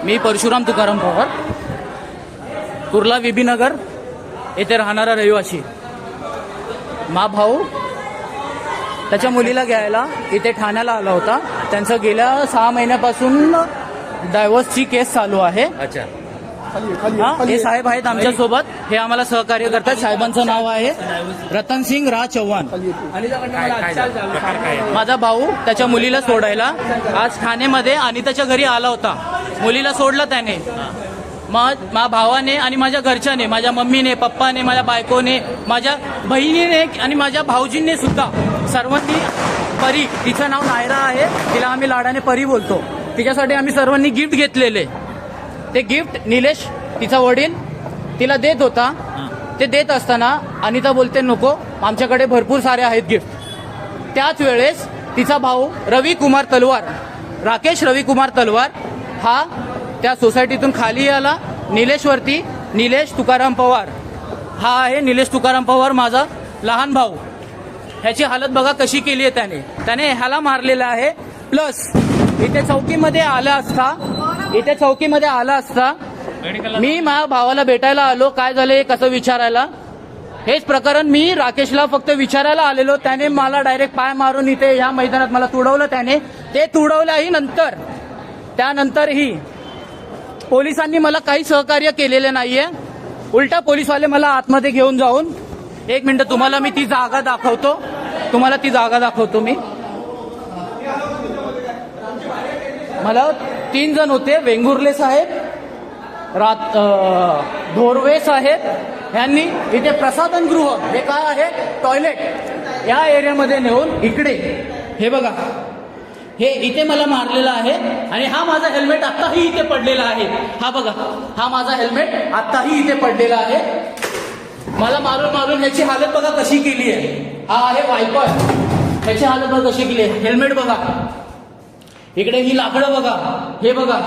मी परशुराम तुकाराम पवार. कुर्ला विबीनगर येथे राहणारा रहिवासी मा भाऊ. त्याच्या मुलीला घ्यायला इथे ठाण्याला आला होता. त्यांचं गेल्या सहा महिन्यापासून डायव्हर्सची केस चालू आहे. अच्छा. हा, हे साहेब आहेत आमच्यासोबत. हे आम्हाला सहकार्य करतात. साहेबांचं नाव आहे रतन सिंग राज चव्हाण? माझा भाऊ त्याच्या मुलीला सोडायला आज ठाणेमध्ये आणि त्याच्या घरी आला होता. मुलीला सोडलं त्याने. मग माझ्या भावाने आणि माझ्या घरच्याने माझ्या मम्मीने पप्पाने माझ्या बायकोने माझ्या बहिणीने आणि माझ्या भाऊजींनी सुद्धा सर्वांनी परी तिचं नाव नायरा आहे तिला आम्ही लाडाने परी बोलतो. तिच्यासाठी आम्ही सर्वांनी गिफ्ट घेतलेले. ते गिफ्ट निलेश तिचा वडील तिला देत होता. ते देत असताना अनिता बोलते नको आमच्याकडे भरपूर सारे आहेत गिफ्ट त्याच वेळेस तिचा भाऊ रवी कुमार तलवार राकेश रवी कुमार तलवार हा त्या सोसायटीतून खाली आला निलेशवरती निलेश तुकाराम पवार. हा आहे निलेश तुकाराम पवार माझा लहान भाऊ. ह्याची हालत बघा कशी केली आहे त्याने. त्याने ह्याला मारलेला आहे. प्लस इथे चौकीमध्ये आला असता इथे चौकीमध्ये आला असता मी माझ्या भावाला भेटायला आलो. काय झालं हे कसं विचारायला? हेच प्रकरण मी राकेशला फक्त विचारायला आलेलो. त्याने मला डायरेक्ट पाय मारून इथे ह्या मैदानात मला तुडवलं त्याने. ते तुडवल्याही नंतर त्यानंतरही पोलिसांनी मला काही सहकार्य केलेले नाहीये. उलटा पोलीसवाले मला आतमध्ये घेऊन जाऊन एक मिनिट तुम्हाला मी ती जागा दाखवतो. तुम्हाला ती जागा दाखवतो मी. मला तीन जण होते वेंगुर्ले साहेब रात धोरवे साहेब यांनी इथे प्रसाधनगृह हे काय आहे? टॉयलेट. या एरियामध्ये नेऊन इकडे हे बघा. हे इथे मला मारलेलं आहे आणि हा माझा हेल्मेट आत्ताही इथे पडलेला आहे. हा बघा हा माझा हेल्मेट आत्ताही इथे पडलेला आहे. मला मारून मारून ह्याची हालत बघा कशी केली आहे. हा आहे वायपर ह्याची हालत बघा कशी केली आहे. हेल्मेट बघा. इकडे ही लाकडं बघा. हे बघा.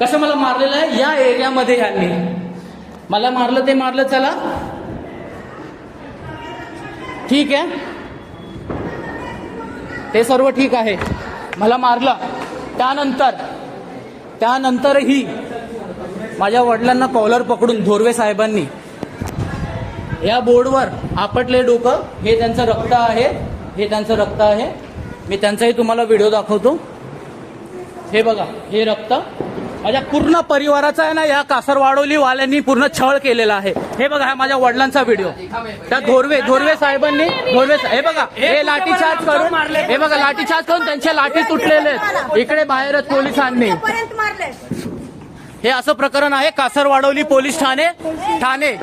कसं मला मारलेलं आहे? या एरियामध्ये यांनी. मला मारलं ते मारलं चला. ठीक आहे. ते सर्व ठीक आहे. मला मारलं. त्यानंतर त्यानंतरही माझ्या वडिलांना कॉलर पकडून धोरवे साहेबांनी या बोर्डवर आपटले डोकं. हे त्यांचं रक्त आहे. हे त्यांचं रक्त आहे. मी त्यांचाही तुम्हाला व्हिडिओ दाखवतो. हे बघा हे रक्त. माझ्या पूर्ण परिवाराचा आहे ना या कासरवाडोली वाल्यांनी पूर्ण छळ केलेला आहे. हे बघा हा माझ्या वडिलांचा व्हिडिओ त्या धोरवे धोरवे साहेबांनी धोरवे हे बघा हे लाठीचार्ज करून हे बघा लाठीचार्ज करून त्यांचे लाठी तुटलेले आहेत. इकडे बाहेर आहेत पोलिसांनी. मारले हे असं प्रकरण आहे कासरवाडवली पोलीस ठाणे ठाणे.